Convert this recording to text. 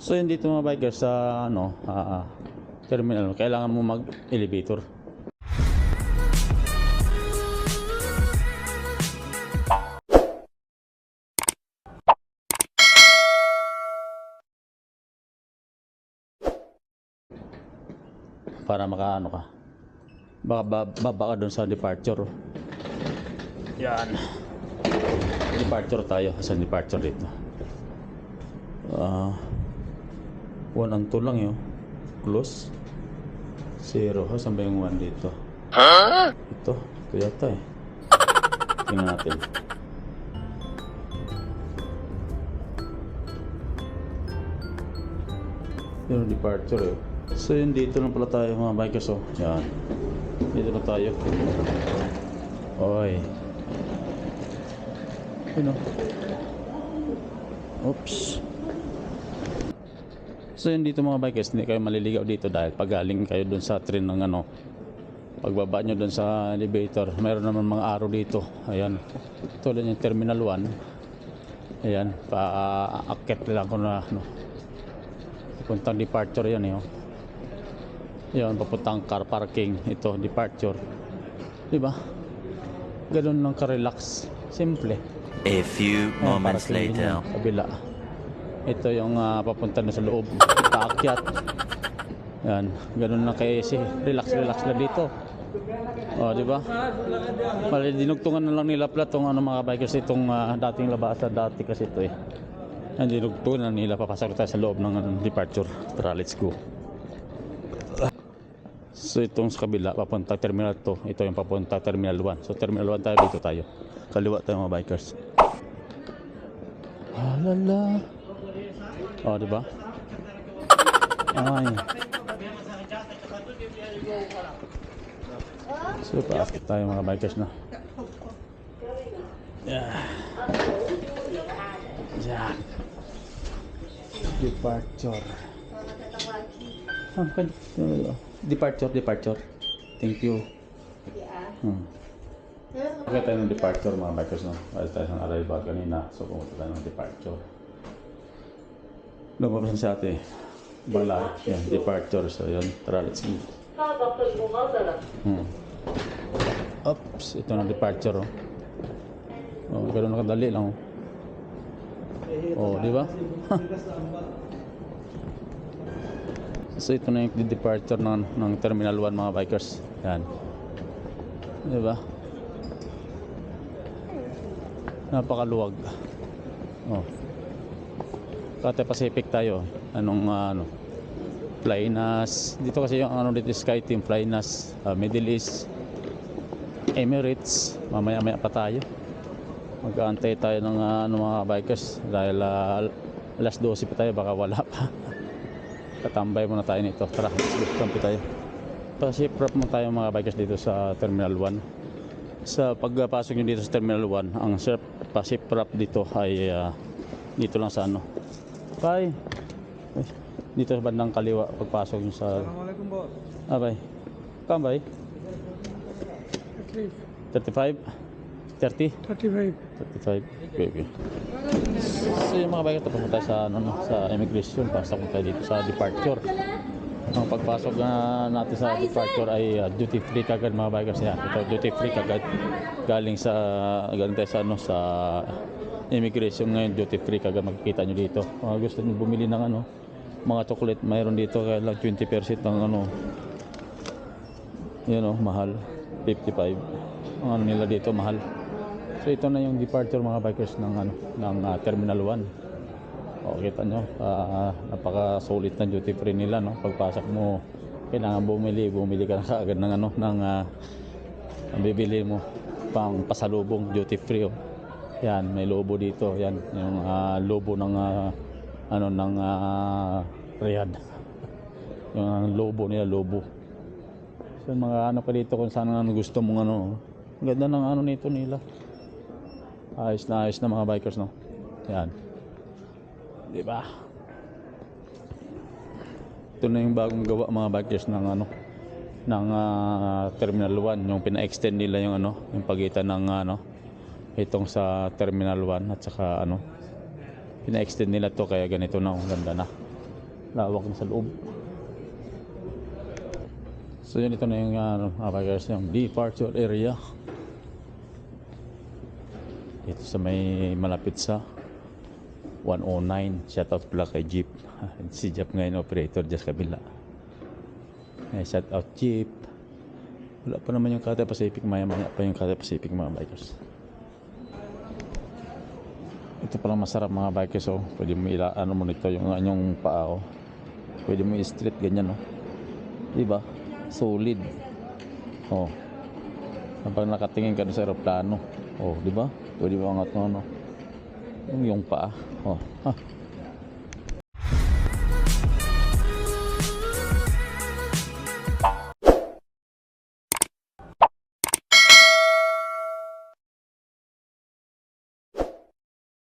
So yun dito mga bikers sa ano, ah, terminal, kailangan mo mag-elevator. Para makaano ka. Baka ba- baba ka doon sa departure. Yan. Departure tayo. Sa departure dito. Ah, one and two lang yun. Close. Zero. Ha, saan ba yung one dito? Ito. Ito yata eh. Tingnan natin. Yung departure eh. So yun dito na pala tayo mga bikers oh. Yan. Dito na tayo. Oy. Yun oh. Oops. So yun dito mga bikers, hindi kayo maliligaw dito dahil pag galing kayo dun sa train ng ano, pagbaba nyo dun sa elevator, mayroon naman mga araw dito. Ayan. Tulad yung Terminal 1. Ayan, paakit lang ko na ano. Puntang departure yan eh. Oh. Yan, papuntang car parking. Ito, departure. Di ba? Ganun lang ka-relax. Simple. A few Ayan, moments din later. Kabila. Ito yung ah, papunta na sa loob. Paakyat. Yan. Ganun lang kay easy. Relax, relax lang dito. O, di ba? Mali, dinugtungan na lang nila pala itong ano, mga bikers itong ah, dating labasa dati kasi ito eh. Yan, dinugtungan nila. Papasok tayo sa loob ng ano, departure. Tara, let's go. So itong sa kabila, papunta terminal to. Ito yung papunta terminal 1. So terminal 1 tayo, dito tayo. Kaliwa tayo mga bikers. Alala. Oh, di ba? Ay. So paakit tayo mga bikers na. Yeah. Yan. Departure. Ah, departure, departure. Thank you. Hmm. Okay tayo ng departure mga bikers no. Alis tayo ng arrival kanina. So pumunta tayo ng departure. Lumabas sa ate. Bala. Yan, departure. So yun. Tara, let's go. Hmm. Oops, ito na departure oh. Oh, ganun na kadali lang oh. Oh, di ba? so ito na yung departure ng, ng Terminal 1 mga bikers. Yan. Di ba? Napakaluwag. Oh. Kate Pacific tayo. Anong ah, ano? Flynas. Dito kasi yung ano dito Sky Team Flynas, ah, Middle East, Emirates. Mamaya-maya pa tayo. Mag-aantay tayo ng ah, ano, mga bikers dahil ah, alas 12 pa tayo baka wala pa. Katambay muna tayo nito. Tara, let's go tayo. Pa-ship wrap mo tayo mga bikers dito sa Terminal 1 sa pagpasok nyo dito sa Terminal 1 ang ship, pa-ship wrap dito ay ah, dito lang sa ano bye. Ay, dito sa bandang kaliwa pagpasok nyo sa Assalamualaikum bos. ah bye. Kam bye. 35 30 35. 35 okay, okay. so yung mga bikers tapos tayo sa ano no, sa immigration. Pasok tayo dito sa departure. Ang pagpasok na natin sa departure ay uh, duty free kagad mga bikers. Yan. Ito duty free kagad. Galing sa galing tayo sa ano sa immigration ngayon duty free kagad makikita nyo dito. Mga gusto nyo bumili ng ano mga chocolate mayroon dito kaya lang 20% ng ano yun oh, mahal 55 ang ano nila dito mahal so ito na yung departure mga bikers ng ano ng ah, terminal 1 o, kita nyo, ah, napaka-solid na duty free nila, no? Pagpasok mo, kailangan bumili, bumili ka na kaagad ng ano, ng ah, ang bibili mo, pang pasalubong duty free, oh. Yan, may lobo dito, yan, yung ah, lobo ng, ah, ano, ng ah, Riyadh. Yung ah, lobo nila, lobo. So, mga ano ka dito kung saan ano gusto mong ano, oh. Ang ganda ng ano nito nila. Ayos na ayos na mga bikers, no? Yan. Di ba? Ito na yung bagong gawa mga bikers ng ano ng ah, Terminal 1 yung pina-extend nila yung ano yung pagitan ng ano itong sa Terminal 1 at saka ano pina-extend nila to kaya ganito na ang ganda na. Lawak na sa loob. So yun ito na yung ano, mga bikers yung departure area. Dito sa may malapit sa 109 shoutout pala kay Jeep. Si Jeep ngayon operator sa kabila. Eh, shoutout Jeep. Wala pa naman yung Cathay Pacific maya maya pa yung Cathay Pacific mga bikers ito palang masarap mga bikers oh. pwede mo ila ano mo nito yung anyong paa oh. pwede mo i-street ganyan oh. diba solid oh kapag nakatingin ka sa aeroplano oh di ba pwede mo angat mo no yung paa oh ha